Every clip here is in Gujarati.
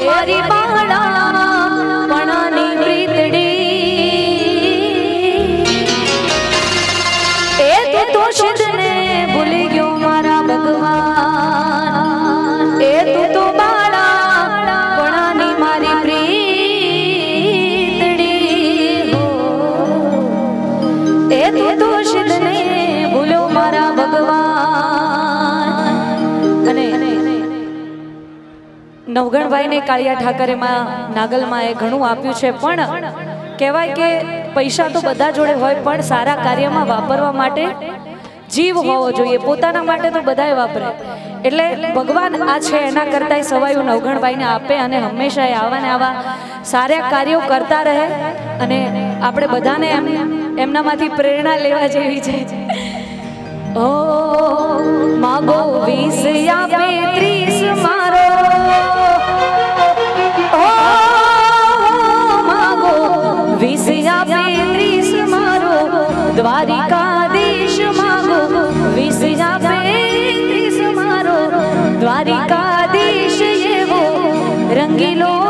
મારી બાણા નવગણભાઈને કાળિયા ઠાકરે માં નાગલમાં એ ઘણું આપ્યું છે, પણ કહેવાય કે પૈસા તો બધા જોડે હોય, પણ સારા કાર્યમાં વાપરવા માટે જીવ હોવો જોઈએ. પોતાના માટે તો બધાએ વાપરે. એટલે ભગવાન આ છે, એના કરતાંય સવાયું નવગણભાઈને આપે અને હંમેશા એ આવા ને આવા સારા કાર્યો કરતા રહે અને આપણે બધાને એમ, એમનામાંથી પ્રેરણા લેવા જેવી છે. ઓ માગો વીસ આપે દ્વારિકાધીશ માગો વીસ આપે ત્રીસ મારો. દ્વારિકાધીશ એવો રંગીલો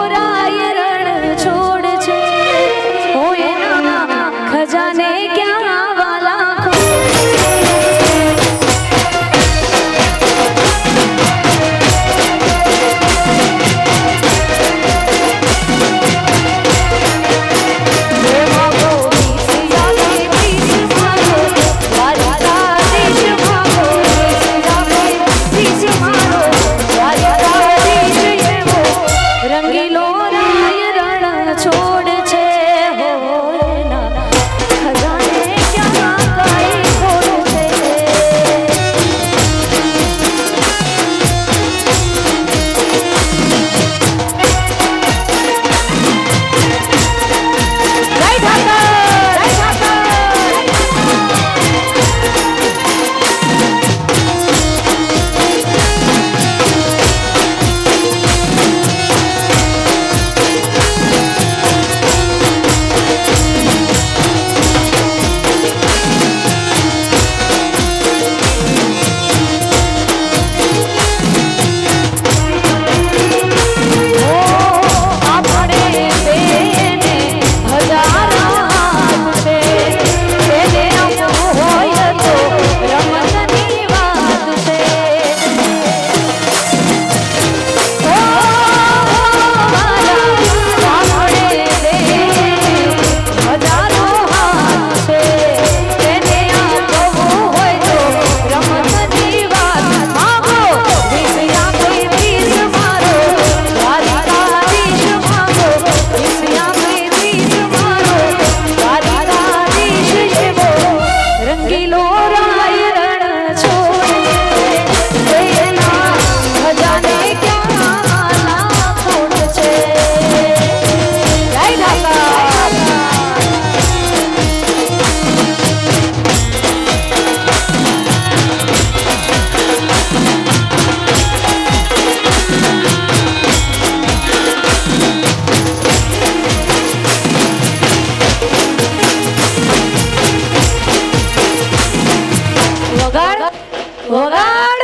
¡Hogar!